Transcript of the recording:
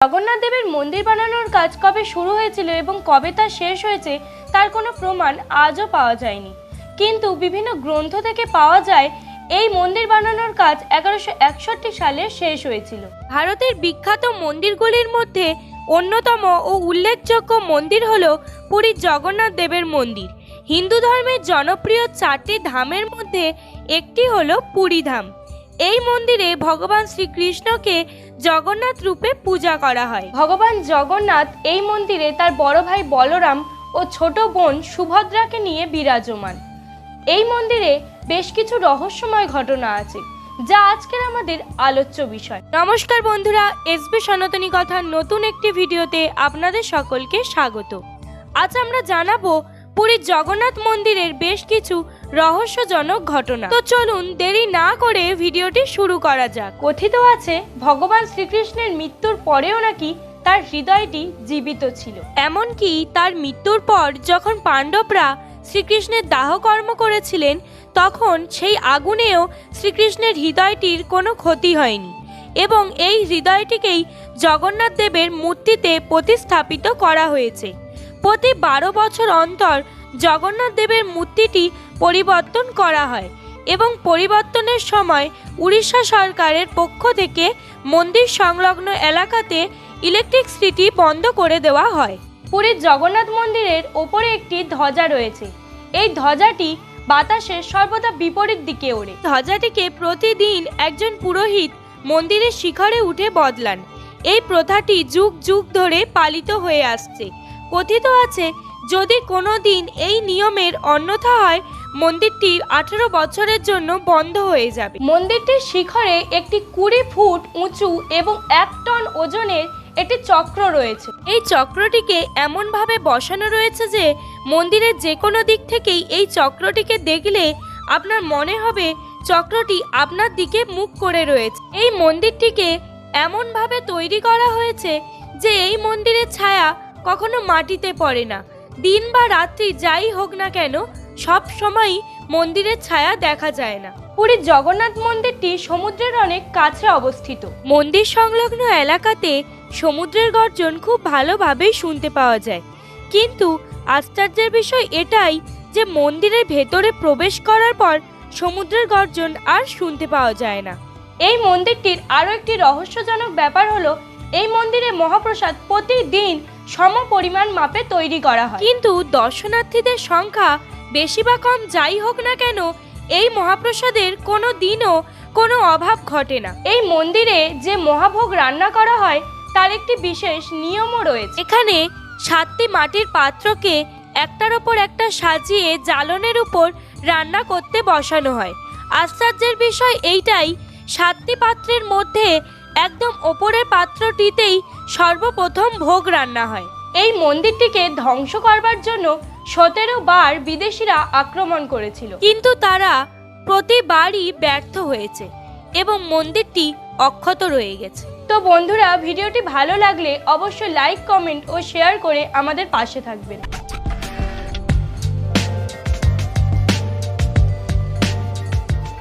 জগন্নাথ দেবের মন্দির বানানোর কাজ কবে শুরু হয়েছিল এবং কবে তা শেষ হয়েছে, তার কোনো প্রমাণ আজও পাওয়া যায়নি। কিন্তু বিভিন্ন গ্রন্থ থেকে পাওয়া যায়, এই মন্দির বানানোর কাজ এগারোশো একষট্টি সালে শেষ হয়েছিল। ভারতের বিখ্যাত মন্দিরগুলির মধ্যে অন্যতম ও উল্লেখযোগ্য মন্দির হল পুরীর জগন্নাথ দেবের মন্দির। হিন্দু ধর্মের জনপ্রিয় চারটি ধামের মধ্যে একটি হল পুরী ধাম। এই মন্দিরে ভগবান শ্রীকৃষ্ণকে জগন্নাথ রূপে পূজা করা হয়। ভগবান জগন্নাথ এই মন্দিরে তার বড় ভাই বলরাম ও ছোট বোন সুভদ্রাকে নিয়ে বিরাজমান। এই মন্দিরে বেশ কিছু রহস্যময় ঘটনা আছে যা আজকের আমাদের আলোচ্য বিষয়। নমস্কার বন্ধুরা এসবি সনাতনী কথার নতুন একটি ভিডিওতে আপনাদের সকলকে স্বাগত। আজ আমরা জানাব পুরীর জগন্নাথ মন্দিরের বেশ কিছু রহস্যজনক ঘটনা। তো চলুন দেরি না করে ভিডিওটি শুরু করা যাক। কথিত আছে, ভগবান শ্রীকৃষ্ণের মৃত্যুর পরেও নাকি তার হৃদয়টি জীবিত ছিল। এমনকি তার মৃত্যুর পর যখন পাণ্ডবরা শ্রীকৃষ্ণের দাহ কর্ম করেছিলেন, তখন সেই আগুনেও শ্রীকৃষ্ণের হৃদয়টির কোনো ক্ষতি হয়নি এবং এই হৃদয়টিকেই জগন্নাথ দেবের মূর্তিতে প্রতিস্থাপিত করা হয়েছে। প্রতি বারো বছর অন্তর জগন্নাথ দেবের মূর্তিটি পরিবর্তন করা হয় এবং পরিবর্তনের সময় উড়িষ্যা সরকারের পক্ষ থেকে মন্দির সংলগ্ন এলাকাতে ইলেকট্রিক ইলেকট্রিসিটি বন্ধ করে দেওয়া হয়। পুরীর জগন্নাথ মন্দিরের ওপরে একটি ধ্বজা রয়েছে। এই ধ্বজাটি বাতাসের সর্বদা বিপরীত দিকে ওড়ে। ধ্বজাটিকে প্রতিদিন একজন পুরোহিত মন্দিরের শিখরে উঠে বদলান। এই প্রথাটি যুগ যুগ ধরে পালিত হয়ে আসছে। কথিত আছে যদি কোনো দিন এই নিয়মের অন্যথা হয়, মন্দিরটি আঠেরো বছরের জন্য বন্ধ হয়ে যাবে। মন্দিরটির শিখরে একটি কুড়ি ফুট উঁচু এবং এক টন ওজনের একটি চক্র রয়েছে। এই চক্রটিকে এমনভাবে বসানো রয়েছে যে, মন্দিরের যে কোনো দিক থেকেই এই চক্রটিকে দেখলে আপনার মনে হবে চক্রটি আপনার দিকে মুখ করে রয়েছে। এই মন্দিরটিকে এমনভাবে তৈরি করা হয়েছে যে, এই মন্দিরের ছায়া কখনো মাটিতে পড়ে না। দিন বা রাত্রি যাই হোক না কেন, সব সময়ই মন্দিরের ছায়া দেখা যায় না। পুরীর জগন্নাথ মন্দিরটি সমুদ্রের অনেক কাছে অবস্থিত। মন্দির সংলগ্ন এলাকাতে সমুদ্রের গর্জন খুব ভালোভাবেই শুনতে পাওয়া যায়। কিন্তু আশ্চর্যের বিষয় এটাই যে মন্দিরের ভেতরে প্রবেশ করার পর সমুদ্রের গর্জন আর শুনতে পাওয়া যায় না। এই মন্দিরটির আরও একটি রহস্যজনক ব্যাপার হলো, এই মন্দিরে মহাপ্রসাদ প্রতিদিন সম পরিমাণ মাপে তৈরি করা হয়। কিন্তু দর্শনার্থীদের সংখ্যা বেশি বা কম যাই হোক না কেন এই মহাপ্রসাদের কোনো দিনও কোনো অভাব ঘটে না। এই মন্দিরে যে মহাভোগ রান্না করা হয় তার একটি বিশেষ নিয়মও রয়েছে। এখানে সাতটি মাটির পাত্রকে একটার ওপর একটা সাজিয়ে জ্বালনের উপর রান্না করতে বসানো হয়। আশ্চর্যের বিষয় এইটাই সাতটি পাত্রের মধ্যে একদম ওপরের পাত্রটিতেই সর্বপ্রথম ভোগ রান্না হয়। এই মন্দিরটিকে ধ্বংস করবার জন্য সতেরো বার বিদেশিরা আক্রমণ করেছিল। কিন্তু তারা প্রতিবারই ব্যর্থ হয়েছে এবং মন্দিরটি অক্ষত রয়ে গেছে। তো বন্ধুরা, ভিডিওটি ভালো লাগলে অবশ্যই লাইক কমেন্ট ও শেয়ার করে আমাদের পাশে থাকবেন।